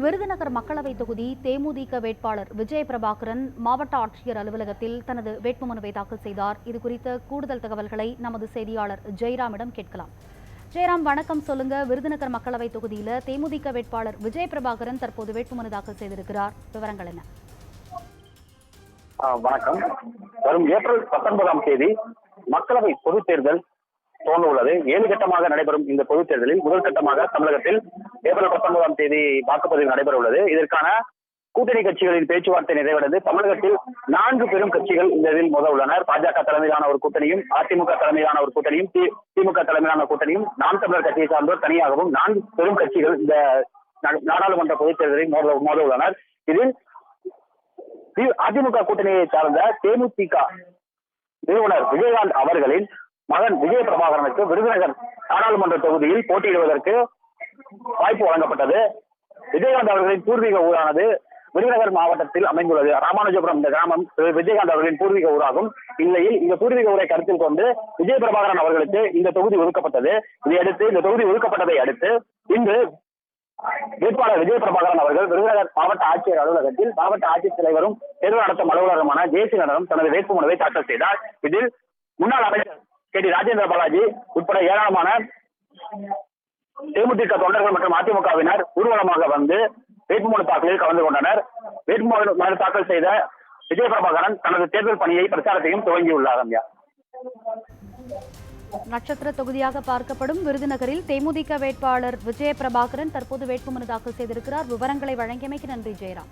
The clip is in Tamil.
விருதுநகர் மக்களவை தொகுதி தேமுதிக வேட்பாளர் விஜய பிரபாகரன் மாவட்ட ஆட்சியர் அலுவலகத்தில் தனது வேட்புமனுவை தாக்கல் செய்தார். இது குறித்த கூடுதல் தகவல்களை நமது செய்தியாளர் ஜெயராமிடம் கேட்கலாம். ஜெயராம் வணக்கம். சொல்லுங்க விருதுநகர் மக்களவை தொகுதியில தேமுதிக வேட்பாளர் விஜய பிரபாகரன் தற்போது வேட்புமனு தாக்கல் செய்திருக்கிறார். விவரங்கள் என்ன? வணக்கம். வரும் ஏப்ரல் பத்தொன்பதாம் தேதி மக்களவை பொதுத் தேர்தல் துவங்க உள்ளது ஏழு கட்டமாக நடைபெறும் இந்த பொதுத் தேர்தலில் முதல் கட்டமாக தமிழகத்தில் ஏப்ரல் பத்தொன்பதாம் தேதி வாக்குப்பதிவு நடைபெற உள்ளது இதற்கான கூட்டணி கட்சிகளின் பேச்சுவார்த்தை நிறைவடைந்து தமிழகத்தில் நான்கு பெரும் கட்சிகள் இந்த இதில் மோத உள்ளனர் பாஜக தலைமையிலான ஒரு கூட்டணியும் அதிமுக தலைமையிலான ஒரு கூட்டணியும் திமுக தலைமையிலான கூட்டணியும் நாம் தமிழர் கட்சியை சார்ந்தோர் தனியாகவும் நான்கு பெரும் கட்சிகள் இந்த நாடாளுமன்ற பொதுத் தேர்தலில் மோத மோத உள்ளனர் இதில் அதிமுக கூட்டணியை சார்ந்த தேமுதிக நிறுவனர் விஜயகாந்த் அவர்களின் மகன் விஜய பிரபாகரனுக்கு விருதுநகர் நாடாளுமன்ற தொகுதியில் போட்டியிடுவதற்கு வாய்ப்பு வழங்கப்பட்டது. விஜயகாந்த் அவர்களின் பூர்வீக ஊரானது விருதுநகர் மாவட்டத்தில் அமைந்துள்ளது. ராமானுஜபுரம் இந்த கிராமம் விஜயகாந்த் அவர்களின் பூர்வீக ஊராகும். இல்லையில் இந்த பூர்வீக ஊரை கருத்தில் கொண்டு விஜய பிரபாகரன் அவர்களுக்கு இந்த தொகுதி ஒதுக்கப்பட்டது. இதையடுத்து இந்த தொகுதி ஒதுக்கப்பட்டதை அடுத்து இன்று வேட்பாளர் விஜய பிரபாகரன் அவர்கள் விருதுநகர் மாவட்ட ஆட்சியர் அலுவலகத்தில் மாவட்ட ஆட்சித் தலைவரும் தேர்தல் நடத்தும் அலுவலருமான ஜெயசிங்கனிடம் தனது வேட்புமனுவை தாக்கல் செய்தார். இதில் முன்னாள் அமைச்சர் கே டி ராஜேந்திர பாலாஜி உட்பட ஏராளமான தேமுதிக தொண்டர்கள் மற்றும் அதிமுகவினர் ஊர்வலமாக வந்து வேட்புமனு தாக்கலில் கலந்து கொண்டனர். வேட்புமனு மனு தாக்கல் செய்த விஜய பிரபாகரன் தனது தேர்தல் பணியை பிரச்சாரத்தையும் துவங்கியுள்ளார் ரம்யா. நட்சத்திர தொகுதியாக பார்க்கப்படும் விருதுநகரில் தேமுதிக வேட்பாளர் விஜய பிரபாகரன் தற்போது வேட்புமனு தாக்கல் செய்திருக்கிறார். விவரங்களை வழங்கியமைக்கு நன்றி ஜெயராம்.